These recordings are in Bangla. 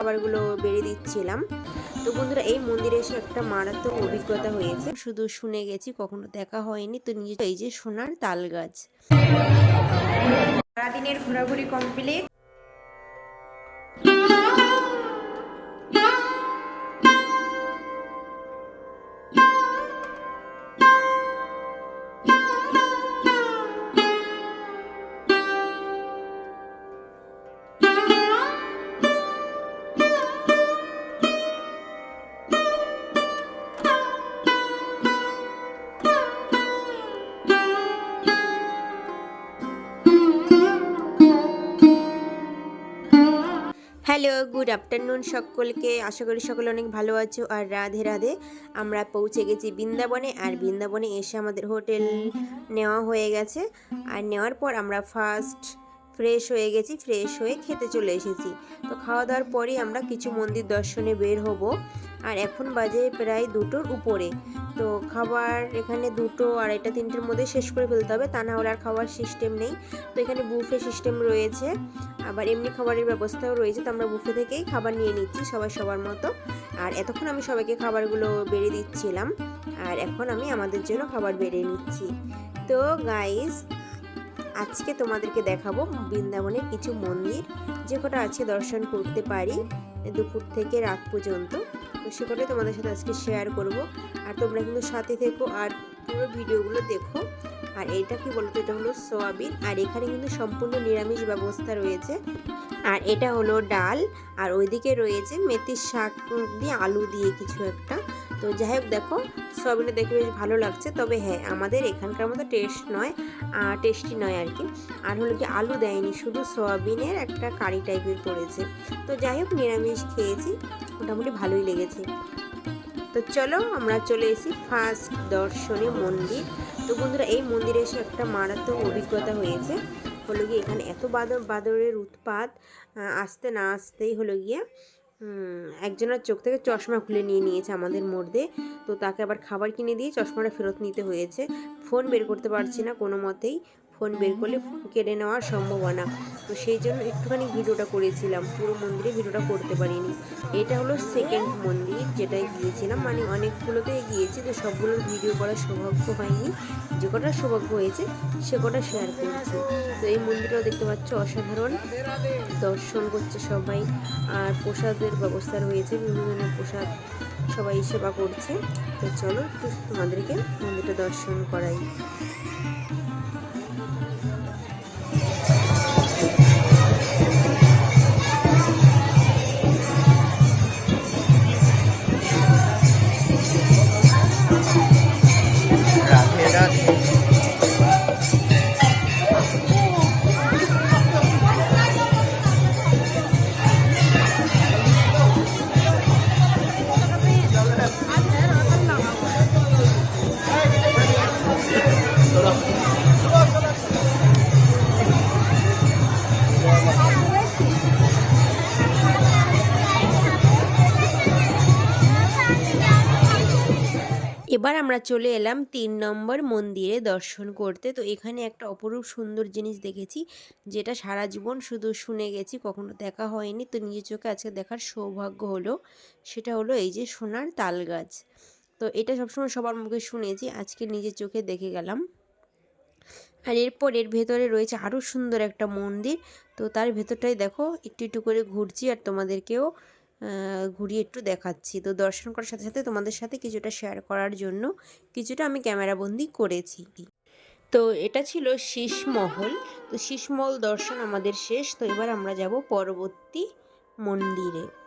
খাবারগুলো বেড়ে দিচ্ছিলাম। তো বন্ধুরা, এই মন্দিরে এসে একটা মারাত্মক অভিজ্ঞতা হয়েছে। শুধু শুনে গেছি, কখনো দেখা হয়নি। তো নিজে এই যে সোনার তাল গাছ। সারাদিনের ঘোরাঘুরি কমপ্লিট হ্যালো, গুড আফটারনুন সকলকে। আশা করি সকলে অনেক ভালো আছো আর রাধে রাধে। আমরা পৌঁছে গেছি বৃন্দাবনে আর বৃন্দাবনে এসে আমাদের হোটেল নেওয়া হয়ে গেছে। আর নেওয়ার পর আমরা ফার্স্ট ফ্রেশ হয়ে গেছি, ফ্রেশ হয়ে খেতে চলে এসেছি। তো খাওয়া দাওয়ার পরেই আমরা কিছু মন্দির দর্শনে বের হব। আর এখন বাজে প্রায় দুটোর উপরে। তো খাবার এখানে দুটো আর আড়াইটা, তিনটের মধ্যে শেষ করে ফেলতে হবে। তা না হলে আর খাওয়ার সিস্টেম নেই। তো এখানে বুফে সিস্টেম রয়েছে। আবার এমনি খাবারের ব্যবস্থাও রয়েছে। তো আমরা বুফে থেকেই খাবার নিয়ে নিচ্ছি সবাই সবার মতো। আর এতক্ষণ আমি সবাইকে খাবারগুলো বেড়ে দিচ্ছিলাম। আর এখন আমি আমাদের জন্য খাবার বেড়ে নিচ্ছি। তো গাইস আজকে তোমাদেরকে দেখাবো বৃন্দাবনের কিছু মন্দির। যে কটা আছে দর্শন করতে পারি দুপুর থেকে রাত পর্যন্ত। তো সে কটাই তোমাদের সাথে আজকে শেয়ার করব। আর তোমরা কিন্তু সাথে থেকো আর পুরো ভিডিওগুলো দেখো। আর এটা কি বলতো, এটা হলো সোয়াবিন, আর এখানে কিন্তু সম্পূর্ণ নিরামিষ ব্যবস্থা রয়েছে। আর এটা হলো ডাল, আর ওইদিকে রয়েছে মেথির শাক দিয়ে আলু দিয়ে কিছু একটা। তো যাই হোক দেখো, সোয়াবিনটা দেখে বেশ ভালো লাগছে। তবে হ্যাঁ আমাদের এখানকার মতো টেস্ট নয় আর টেস্টি নয় আর কি। আর হলো কি, আলু দেয়নি, শুধু সোয়াবিনের একটা কারি টাইপের করেছে তো যাই হোক, নিরামিষ খেয়েছি, মোটামুটি ভালোই লেগেছে। তো চলো, আমরা চলে এসেছি ফার্স্ট দর্শনে মন্দির। তো বন্ধুরা, এই মন্দিরে এসে একটা মারাত্মক অভিজ্ঞতা হয়েছে। হলো গিয়ে এখানে এত বাদর, বাদরের উৎপাত আসতে না আসতেই হলো গিয়ে একজনের চোখ থেকে চশমা খুলে নিয়ে নিয়েছে আমাদের মধ্যে তো তাকে আবার খাবার কিনে দিয়ে চশমাটা ফেরত নিতে হয়েছে। ফোন বের করতে পারছি না কোনো মতেই। ফোন বের করলে ফোন কেড়ে নেওয়ার সম্ভাবনা। তো সেই জন্য একটুখানি ভিডিওটা করেছিলাম। পুরো মন্দিরে ভিডিওটা করতে পারিনি। এটা হলো সেকেন্ড মন্দির যেটায় গিয়েছিলাম। মানে অনেকগুলোতে গিয়েছি, তো সবগুলোর ভিডিও করার সৌভাগ্য হয়নি। যে কটা সৌভাগ্য হয়েছে, সে কটা শেয়ার করছি। তো এই মন্দিরটাও দেখতে পাচ্ছ অসাধারণ। দর্শন করছে সবাই। আর প্রসাদের ব্যবস্থা রয়েছে। বিভিন্ন ধরনের প্রসাদ সবাই সেবা করছে। তো চলো একটু তোমাদেরকে মন্দিরটা দর্শন করাই। এবার আমরা চলে এলাম তিন নম্বর মন্দিরে দর্শন করতে। তো এখানে একটা অপরূপ সুন্দর জিনিস দেখেছি, যেটা সারা জীবন শুধু শুনে গেছি, কখনো দেখা হয়নি। তো নিজের চোখে আজকে দেখার সৌভাগ্য হলো, সেটা হলো এই যে সোনার তাল গাছ। তো এটা সবসময় সবার মুখে শুনেছি, আজকে নিজের চোখে দেখে গেলাম। আর এরপর এর ভেতরে রয়েছে আরও সুন্দর একটা মন্দির। তো তার ভেতরটাই দেখো, একটু একটু করে ঘুরছি আর তোমাদেরকেও ঘুরিয়ে একটু দেখাচ্ছি। তো দর্শন করার সাথে সাথে তোমাদের সাথে কিছুটা শেয়ার করার জন্য কিছুটা আমি ক্যামেরাবন্দি করেছি। তো এটা ছিল শীষমহল তো শীষমহল দর্শন আমাদের শেষ। তো এবার আমরা যাব পরবর্তী মন্দিরে।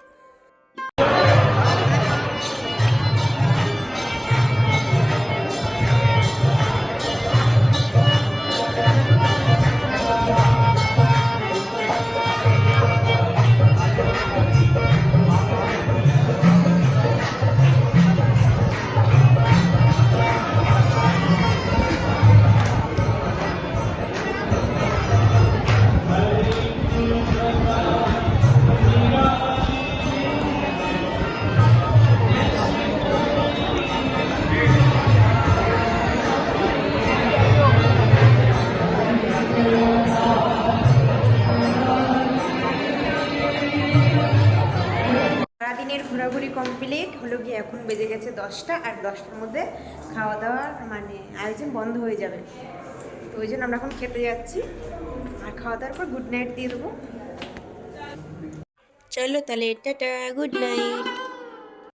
সারাদিনের ঘোরাঘুরি কমপ্লিট হলো গিয়ে এখন বেজে গেছে দশটা আর দশটার মধ্যে খাওয়া দাওয়ার মানে আয়োজন বন্ধ হয়ে যাবে। তো ওই জন্য আমরা এখন খেতে যাচ্ছি আর খাওয়া দাওয়ার পর গুড নাইট দিয়ে দেবো। চলো তাহলে টাটা গুড নাইট